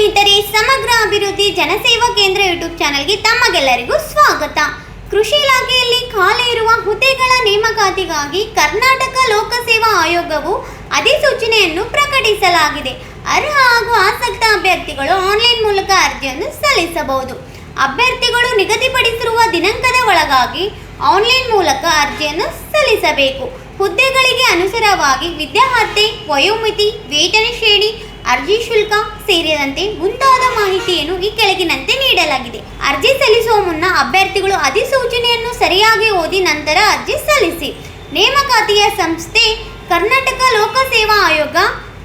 ಸ್ನೇಹಿತರೆ, ಸಮಗ್ರ ಅಭಿವೃದ್ಧಿ ಜನಸೇವಾ ಕೇಂದ್ರ ಯೂಟ್ಯೂಬ್ ಚಾನಲ್ಗೆ ತಮಗೆಲ್ಲರಿಗೂ ಸ್ವಾಗತ. ಕೃಷಿ ಇಲಾಖೆಯಲ್ಲಿ ಖಾಲಿ ಇರುವ ಹುದ್ದೆಗಳ ನೇಮಕಾತಿಗಾಗಿ ಕರ್ನಾಟಕ ಲೋಕಸೇವಾ ಆಯೋಗವು ಅಧಿಸೂಚನೆಯನ್ನು ಪ್ರಕಟಿಸಲಾಗಿದೆ. ಅರ್ಹ ಹಾಗೂ ಆಸಕ್ತ ಅಭ್ಯರ್ಥಿಗಳು ಆನ್ಲೈನ್ ಮೂಲಕ ಅರ್ಜಿಯನ್ನು ಸಲ್ಲಿಸಬಹುದು. ಅಭ್ಯರ್ಥಿಗಳು ನಿಗದಿಪಡಿಸಿರುವ ದಿನಾಂಕದ ಒಳಗಾಗಿ ಆನ್ಲೈನ್ ಮೂಲಕ ಅರ್ಜಿಯನ್ನು ಸಲ್ಲಿಸಬೇಕು. ಹುದ್ದೆಗಳಿಗೆ ಅನುಸಾರವಾಗಿ ವಿದ್ಯಾರ್ಹತೆ, ವಯೋಮಿತಿ, ವೇತನ ಶ್ರೇಣಿ ಅರ್ಜಿ ಶುಲ್ಕ ಸೇರಿದಂತೆ ಮುಂತಾದ ಮಾಹಿತಿಯನ್ನು ಈ ಕೆಳಗಿನಂತೆ ನೀಡಲಾಗಿದೆ. ಅರ್ಜಿ ಸಲ್ಲಿಸುವ ಮುನ್ನ ಅಭ್ಯರ್ಥಿಗಳು ಅಧಿಸೂಚನೆಯನ್ನು ಸರಿಯಾಗಿ ಓದಿ ನಂತರ ಅರ್ಜಿ ಸಲ್ಲಿಸಿ. ನೇಮಕಾತಿಯ ಸಂಸ್ಥೆ ಕರ್ನಾಟಕ ಲೋಕಸೇವಾ ಆಯೋಗ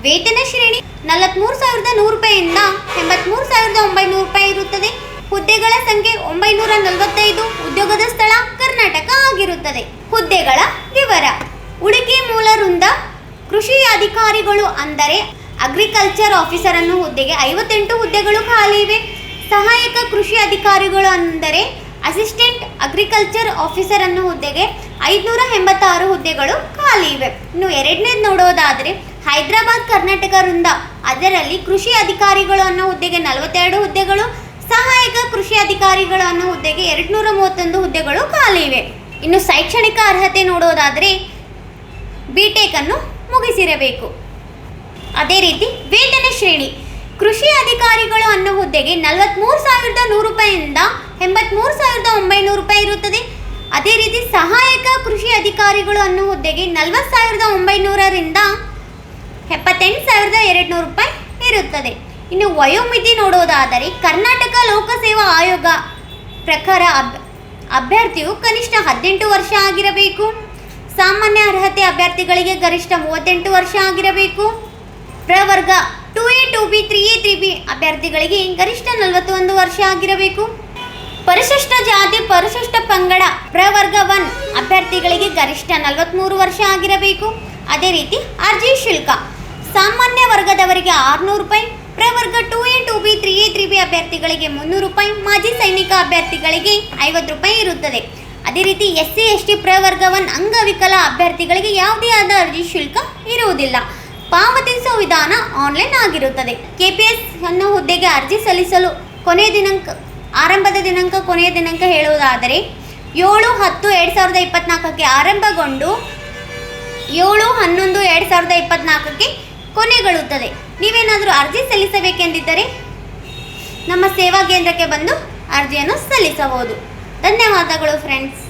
ವೇತನ ಶ್ರೇಣಿ ನಲವತ್ಮೂರು ಸಾವಿರದ ನೂರು ರೂಪಾಯಿಯಿಂದ ಎಂಬತ್ಮೂರು ಸಾವಿರದ ಒಂಬೈನೂರು ರೂಪಾಯಿ ಇರುತ್ತದೆ. ಹುದ್ದೆಗಳ ಸಂಖ್ಯೆ ಒಂಬೈನೂರ ನಲವತ್ತೈದು, ಉದ್ಯೋಗದ ಸ್ಥಳ ಕರ್ನಾಟಕ ಆಗಿರುತ್ತದೆ. ಹುದ್ದೆಗಳ ವಿವರ. ಉಡುಗೆ ಮೂಲ ವೃಂದ ಕೃಷಿ ಅಧಿಕಾರಿಗಳು ಅಂದರೆ ಅಗ್ರಿಕಲ್ಚರ್ ಆಫೀಸರ್ ಅನ್ನೋ ಹುದ್ದೆಗೆ ಐವತ್ತೆಂಟು ಹುದ್ದೆಗಳು ಖಾಲಿ ಇವೆ. ಸಹಾಯಕ ಕೃಷಿ ಅಧಿಕಾರಿಗಳು ಅಂದರೆ ಅಸಿಸ್ಟೆಂಟ್ ಅಗ್ರಿಕಲ್ಚರ್ ಆಫೀಸರ್ ಅನ್ನೋ ಹುದ್ದೆಗೆ ಐದುನೂರ ಎಂಬತ್ತಾರು ಹುದ್ದೆಗಳು ಖಾಲಿ ಇವೆ. ಇನ್ನು ಎರಡನೇದು ನೋಡೋದಾದರೆ ಹೈದರಾಬಾದ್, ಕರ್ನಾಟಕ ವೃಂದ. ಅದರಲ್ಲಿ ಕೃಷಿ ಅಧಿಕಾರಿಗಳು ಅನ್ನೋ ಹುದ್ದೆಗೆ ನಲವತ್ತೆರಡು ಹುದ್ದೆಗಳು, ಸಹಾಯಕ ಕೃಷಿ ಅಧಿಕಾರಿಗಳು ಅನ್ನೋ ಹುದ್ದೆಗೆ ಎರಡುನೂರ ಮೂವತ್ತೊಂದು ಹುದ್ದೆಗಳು ಖಾಲಿ ಇವೆ. ಇನ್ನು ಶೈಕ್ಷಣಿಕ ಅರ್ಹತೆ ನೋಡೋದಾದರೆ ಬಿ ಟೆಕ್ ಅನ್ನು ಮುಗಿಸಿರಬೇಕು. ಅದೇ ರೀತಿ ವೇತನ ಶ್ರೇಣಿ. ಕೃಷಿ ಅಧಿಕಾರಿಗಳು ಅನ್ನೋ ಹುದ್ದೆಗೆ ನಲವತ್ತ್ಮೂರು ಸಾವಿರದ ನೂರು ರೂಪಾಯಿಯಿಂದ ಎಂಬತ್ತ್ಮೂರು ಸಾವಿರದ ಒಂಬೈನೂರು ರೂಪಾಯಿ ಇರುತ್ತದೆ. ಅದೇ ರೀತಿ ಸಹಾಯಕ ಕೃಷಿ ಅಧಿಕಾರಿಗಳು ಅನ್ನೋ ಹುದ್ದೆಗೆ ನಲವತ್ತು ಸಾವಿರದ ಒಂಬೈನೂರರಿಂದ ಎಪ್ಪತ್ತೆಂಟು ಸಾವಿರದ ಎರಡು ನೂರು ರೂಪಾಯಿ ಇರುತ್ತದೆ. ಇನ್ನು ವಯೋಮಿತಿ ನೋಡೋದಾದರೆ ಕರ್ನಾಟಕ ಲೋಕಸೇವಾ ಆಯೋಗ ಪ್ರಕಾರ ಅಬ್ ಅಭ್ಯರ್ಥಿಯು ಕನಿಷ್ಠ ಹದಿನೆಂಟು ವರ್ಷ ಆಗಿರಬೇಕು. ಸಾಮಾನ್ಯ ಅರ್ಹತೆ ಅಭ್ಯರ್ಥಿಗಳಿಗೆ ಗರಿಷ್ಠ ಮೂವತ್ತೆಂಟು ವರ್ಷ ಆಗಿರಬೇಕು. ಪ್ರವರ್ಗ two A two B three A three B ಅಭ್ಯರ್ಥಿಗಳಿಗೆ ಗರಿಷ್ಠ ನಲವತ್ತೊಂದು ವರ್ಷ ಆಗಿರಬೇಕು. ಪರಿಶಿಷ್ಟ ಜಾತಿ, ಪರಿಶಿಷ್ಟ ಪಂಗಡ, ಪ್ರವರ್ಗ ಒನ್ ಅಭ್ಯರ್ಥಿಗಳಿಗೆ ಗರಿಷ್ಠ ನಲವತ್ತ್ಮೂರು ವರ್ಷ ಆಗಿರಬೇಕು. ಅದೇ ರೀತಿ ಅರ್ಜಿ ಶುಲ್ಕ, ಸಾಮಾನ್ಯ ವರ್ಗದವರಿಗೆ ಆರುನೂರು ರೂಪಾಯಿ, ಪ್ರವರ್ಗ two A two B three A three B ಅಭ್ಯರ್ಥಿಗಳಿಗೆ ಮುನ್ನೂರು ರೂಪಾಯಿ, ಮಾಜಿ ಸೈನಿಕ ಅಭ್ಯರ್ಥಿಗಳಿಗೆ ಐವತ್ತು ರೂಪಾಯಿ ಇರುತ್ತದೆ. ಅದೇ ರೀತಿ ಎಸ್ ಸಿ ಎಸ್ ಟಿ ಪ್ರವರ್ಗ ಒನ್ ಅಂಗವಿಕಲ ಅಭ್ಯರ್ಥಿಗಳಿಗೆ ಯಾವುದೇ ಆದ ಅರ್ಜಿ ಶುಲ್ಕ ಇರುವುದಿಲ್ಲ. ಪಾವತಿಸುವ ವಿಧಾನ ಆನ್ಲೈನ್ ಆಗಿರುತ್ತದೆ. ಕೆಪಿಎಸ್ ಅನ್ನೋ ಹುದ್ದೆಗೆ ಅರ್ಜಿ ಸಲ್ಲಿಸಲು ಕೊನೆಯ ದಿನಾಂಕ, ಆರಂಭದ ದಿನಾಂಕ, ಕೊನೆಯ ದಿನಾಂಕ ಹೇಳುವುದಾದರೆ, ಏಳು ಹತ್ತು ಎರಡು ಸಾವಿರದ ಇಪ್ಪತ್ನಾಲ್ಕಕ್ಕೆ ಆರಂಭಗೊಂಡು ಏಳು ಹನ್ನೊಂದು ಎರಡು ಸಾವಿರದ ಇಪ್ಪತ್ನಾಲ್ಕಕ್ಕೆ ಕೊನೆಗೊಳ್ಳುತ್ತದೆ. ನೀವೇನಾದರೂ ಅರ್ಜಿ ಸಲ್ಲಿಸಬೇಕೆಂದಿದ್ದರೆ, ನಮ್ಮ ಸೇವಾ ಕೇಂದ್ರಕ್ಕೆ ಬಂದು ಅರ್ಜಿಯನ್ನು ಸಲ್ಲಿಸಬಹುದು. ಧನ್ಯವಾದಗಳು ಫ್ರೆಂಡ್ಸ್